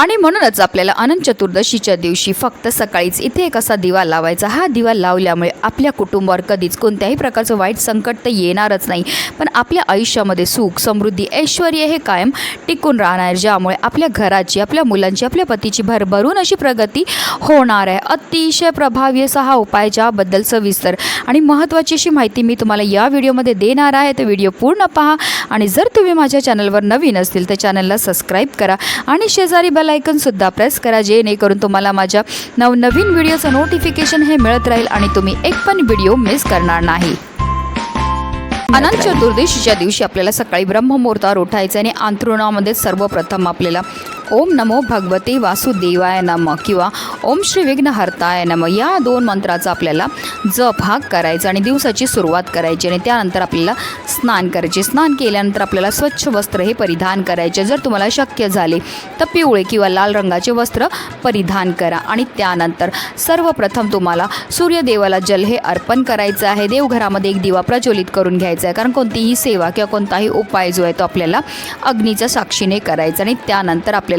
आणि म्हणूनच आपल्याला अनंत चतुर्दशीच्या दिवशी फक्त सकाळीच इथे एक असा दिवा लावायचा. हा दिवा लावल्यामुळे आपल्या कुटुंबावर कधीच कोणत्याही प्रकारचं वाईट संकट तर येणारच नाही. पण आपल्या आयुष्यामध्ये सुख समृद्धी ऐश्वर हे कायम टिकून राहणार ज्यामुळे आपल्या घराची आपल्या मुलांची आपल्या पतीची भरभरून अशी प्रगती होणार आहे. अतिशय प्रभावी असा हा उपाय ज्याबद्दल सविस्तर आणि महत्त्वाची अशी माहिती मी तुम्हाला या व्हिडिओमध्ये देणार आहे. तर व्हिडिओ पूर्ण पहा आणि जर तुम्ही माझ्या चॅनलवर नवीन असतील तर चॅनलला सबस्क्राईब करा आणि शेजारी बेल आयकनसुद्धा प्रेस करा जेणेकरून तुम्हाला माझ्या नवनवीन व्हिडिओचं नोटिफिकेशन हे मिळत राहील आणि तुम्ही एक पण व्हिडिओ मिस करणार नाही. अनंत चतुर्दशीच्या दिवशी आपल्याला सकाळी ब्रह्ममुहूर्तावर उठायचं आणि अंथरुणामध्ये सर्वप्रथम आपल्याला ओम नमो भगवते वासुदेवाय नम किंवा ओम श्री विघ्नहर्ताय नम या दोन मंत्राचा आपल्याला जप हा करायचा आणि दिवसाची सुरुवात करायची आणि त्यानंतर आपल्याला स्नान करायचे. स्नान केल्यानंतर आपल्याला स्वच्छ वस्त्र हे परिधान करायचे. जर तुम्हाला शक्य झाले तर पिवळे किंवा लाल रंगाचे वस्त्र परिधान करा आणि त्यानंतर सर्वप्रथम तुम्हाला सूर्यदेवाला जल हे अर्पण करायचं आहे. देवघरामध्ये एक दिवा प्रज्वलित करून घ्यायचा आहे. कारण कोणतीही सेवा किंवा कोणताही उपाय जो आहे तो आपल्याला अग्नीच्या साक्षीने करायचा आणि त्यानंतर आपल्याला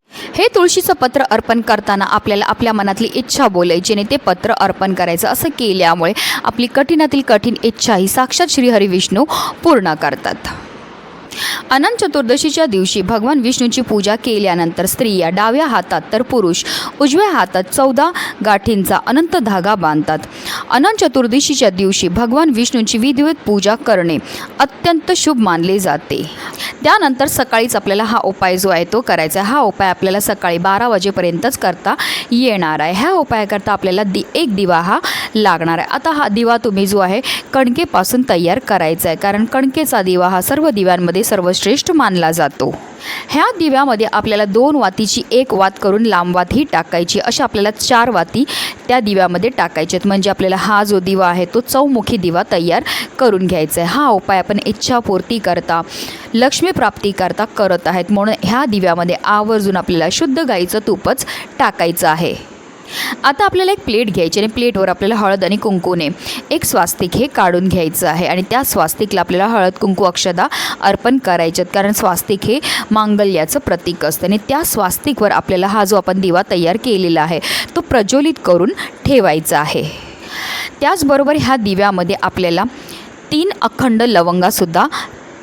हे तुळशीचं पत्र अर्पण करताना आपल्याला आपल्या मनातली इच्छा बोलायची जेने ते पत्र अर्पण करायचं असं केल्यामुळे आपली कठीणातील कठीण इच्छा ही साक्षात श्रीहरी विष्णू पूर्ण करतात. अनंत चतुर्दशीच्या दिवशी भगवान विष्णूची पूजा केल्यानंतर स्त्रिया डाव्या हातात तर पुरुष उजव्या हातात चौदा गाठींचा अनंत धागा बांधतात. अनंत चतुर्दशीच्या दिवशी भगवान विष्णूंची विधिवत पूजा करणे अत्यंत शुभ मानले जाते. त्यानंतर सकाळीच आपल्याला हा उपाय जो आहे तो करायचा आहे. हा उपाय आपल्याला सकाळी बारा वाजेपर्यंतच करता येणार आहे. ह्या उपायाकरता आपल्याला दि एक दिवा हा लागणार आहे. आता हा दिवा तुम्ही जो आहे कणकेपासून तयार करायचा आहे. कारण कणकेचा दिवा हा सर्व दिव्यांमध्ये सर्वश्रेष्ठ मानला जातो. ह्या दिव्यामध्ये आपल्याला दोन वातीची एक वात करून लांब वात ही टाकायची. अशा आपल्याला चार वाती त्या दिव्यामध्ये टाकायच्यात म्हणजे आपल्याला हा जो दिवा आहे तो चौमुखी दिवा तयार करून घ्यायचा आहे. हा उपाय आपण इच्छापूर्ती करता लक्ष्मीप्राप्ती करता करत आहेत. म्हणून ह्या दिव्यामध्ये आवर्जून आपल्याला शुद्ध गाईचं तूपच टाकायचं आहे. आता आपल्याला एक प्लेट घ्यायची आणि प्लेटवर आपल्याला हळद आणि कुंकूने एक स्वास्तिक हे काढून घ्यायचं आहे. आणि त्या स्वास्तिकला आपल्याला हळद कुंकू अक्षदा अर्पण करायच्यात. कारण स्वास्तिक हे मांगल्याचं प्रतीक असतं. आणि त्या स्वास्तिकवर आपल्याला हा जो आपण दिवा तयार केलेला आहे तो प्रज्वलित करून ठेवायचा आहे. त्याचबरोबर ह्या दिव्यामध्ये आपल्याला तीन अखंड लवंगासुद्धा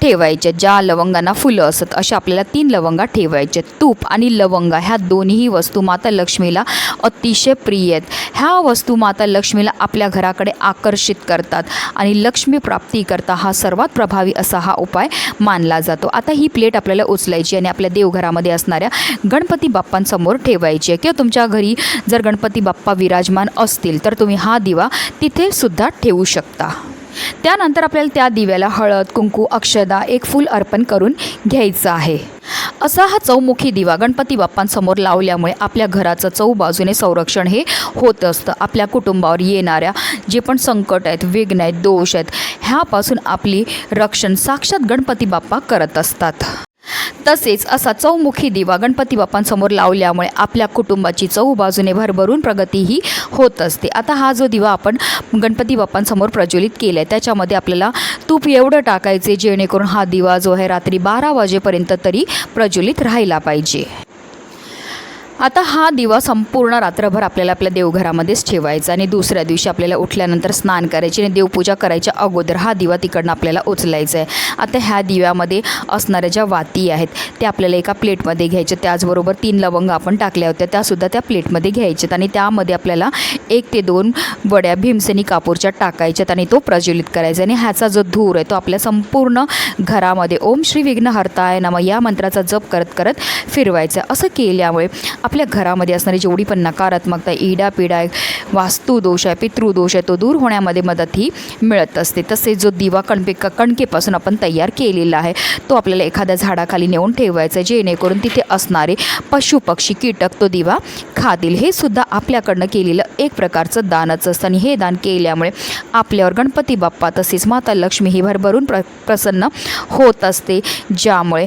ठेवायच्या ज्या लवंगांना फुलं असत अशा आपल्याला तीन लवंगा ठेवायच्या तूप आणि लवंगा ह्या दोन्ही वस्तू माता लक्ष्मीला अतिशय प्रिय आहेत. ह्या वस्तू माता लक्ष्मीला आपल्या घराकडे आकर्षित करतात आणि लक्ष्मी प्राप्तीकरता हा सर्वात प्रभावी असा हा उपाय मानला जातो. आता ही प्लेट आपल्याला उचलायची आणि आपल्या देवघरामध्ये असणाऱ्या गणपती बाप्पांसमोर ठेवायची आहे. किंवा तुमच्या घरी जर गणपती बाप्पा विराजमान असतील तर तुम्ही हा दिवा तिथे सुद्धा ठेवू शकता. त्यानंतर आपल्याला त्या दिव्याला हळद कुंकू अक्षदा एक फूल अर्पण करून घ्यायचं आहे. असा हा चौमुखी दिवा गणपती बाप्पांसमोर लावल्यामुळे आपल्या घराचं चौबाजूने संरक्षण हे होत असतं. आपल्या कुटुंबावर येणाऱ्या जे पण संकट आहेत विघ्न आहेत दोष आहेत ह्यापासून आपली रक्षण साक्षात गणपती बाप्पा करत असतात. तसेच असा चौमुखी दिवा गणपती बाप्पांसमोर लावल्यामुळे आपल्या कुटुंबाची चौबाजूने भरभरून प्रगतीही होत असते. आता हा जो दिवा आपण गणपती बाप्पांसमोर प्रज्वलित केला आहे त्याच्यामध्ये आपल्याला तूप एवढं टाकायचे जेणेकरून हा दिवा जो आहे रात्री बारा वाजेपर्यंत तरी प्रज्वलित राहायला पाहिजे. आता हा दिवा संपूर्ण रात्रभर आपल्याला आपल्या देवघरामध्येच ठेवायचा आणि दुसऱ्या दिवशी आपल्याला उठल्यानंतर स्नान करायचे आणि देवपूजा करायच्या अगोदर हा दिवा तिकडनं आपल्याला उचलायचा आहे आता ह्या दिव्यामध्ये असणाऱ्या ज्या वाती आहेत त्या आपल्याला एका प्लेटमध्ये घ्यायच्या त्याचबरोबर तीन लवंग आपण टाकल्या होत्या त्यासुद्धा त्या प्लेटमध्ये घ्यायच्यात आणि त्यामध्ये आपल्याला एक ते दोन वड्या भीमसेनी कापूरच्या टाकायच्यात आणि तो प्रज्वलित करायचा आणि ह्याचा जो धूर आहे तो आपल्या संपूर्ण घरामध्ये ओम श्री विघ्न हरताय नम या मंत्राचा जप करत करत फिरवायचा. असं केल्यामुळे आपल्या घरामध्ये असणारी जेवढी पण नकारात्मकता इडा पिडा आहे वास्तुदोष आहे पितृदोष आहे तो दूर होण्यामध्ये मदत ही मिळत असते. तसेच जो दिवा कणपे कणकेपासून आपण तयार केलेला आहे तो आपल्याला एखाद्या झाडाखाली नेऊन ठेवायचा आहे जेणेकरून तिथे असणारे पशु पक्षी कीटक तो दिवा खातील. हे सुद्धा आपल्याकडनं केलेलं एक प्रकारचं दानच असतं आणि हे दान केल्यामुळे आपल्यावर गणपती बाप्पा तसेच माता लक्ष्मी ही भरभरून प्र प्रसन्न होत असते. ज्यामुळे